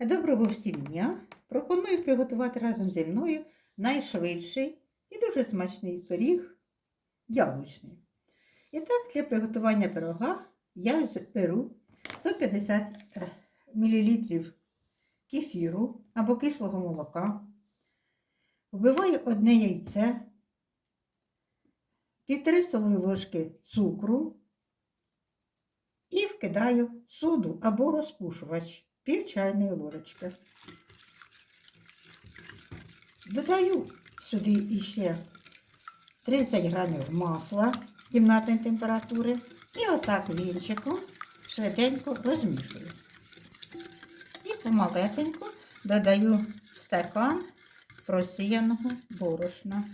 Доброго всім дня! Пропоную приготувати разом зі мною найшвидший і дуже смачний пиріг яблучний. І так, для приготування пирога я беру 150 мл кефіру або кислого молока, вбиваю одне яйце, півтори столові ложки цукру і вкидаю соду або розпушувач пів чайної ложечки. Додаю сюди іще 30 грамів масла кімнатної температури і отак вінчиком швиденько розмішую. І помалесенько додаю стакан просіяного борошна.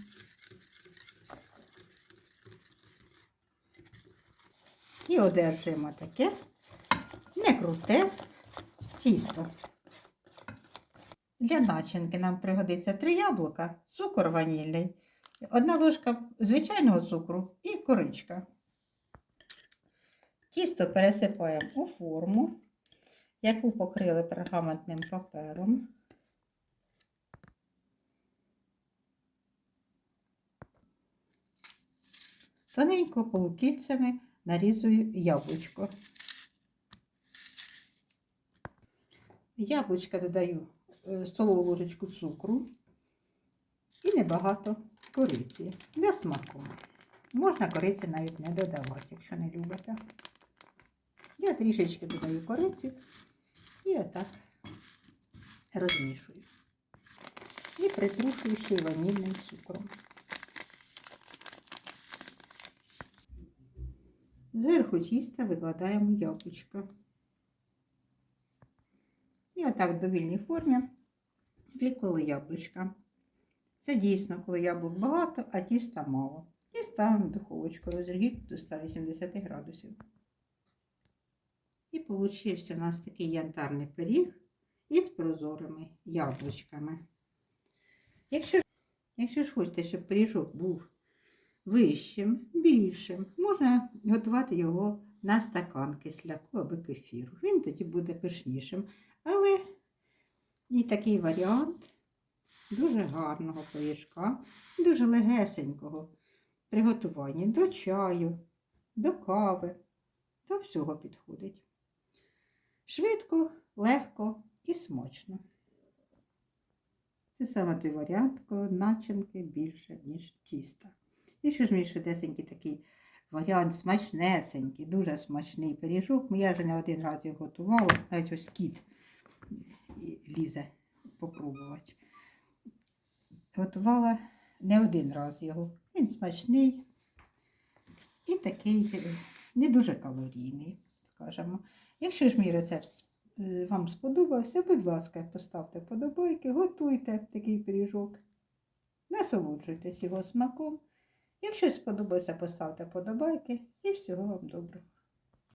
І одержуємо таке не круте тісто. Для начинки нам пригодиться 3 яблука, цукор ванільний, одна ложка звичайного цукру і коричка. Тісто пересипаємо у форму, яку покрили пергаментним папером. Тоненько полукільцями нарізую яблучко. В Яблучка додаю е, столову ложечку цукру і небагато кориці для смаку. Можна кориці навіть не додавати, якщо не любите. Я трішечки додаю кориці і отак розмішую. І притрушую ще ванільним цукром. Зверху тіста викладаємо яблучко. І отак в довільній формі виклали яблучка. Це дійсно, коли яблук багато, а тіста мало. І ставимо в духовочку розігріту до 180 градусів. І получився у нас такий янтарний пиріг із прозорими яблучками. Якщо, якщо ж хочете, щоб пиріжок був вищим, більшим, можна готувати його на стакан кисляку або кефіру. Він тоді буде пишнішим. Але і такий варіант дуже гарного пиріжка, дуже легесенького приготування до чаю, до кави, до всього підходить. Швидко, легко і смачно. Це саме той варіант, коли начинки більше, ніж тіста. І що ж мій швидесенький такий варіант смачнесенький, дуже смачний пиріжок. Я вже не один раз його готувала, навіть ось кіт лізе попробувати. Готувала не один раз його. Він смачний і такий е, не дуже калорійний, скажімо. Якщо ж мій рецепт е, вам сподобався, будь ласка, поставте подобайки, готуйте такий пиріжок, насолоджуйтесь його смаком. Якщо сподобався, поставте подобайки і всього вам доброго.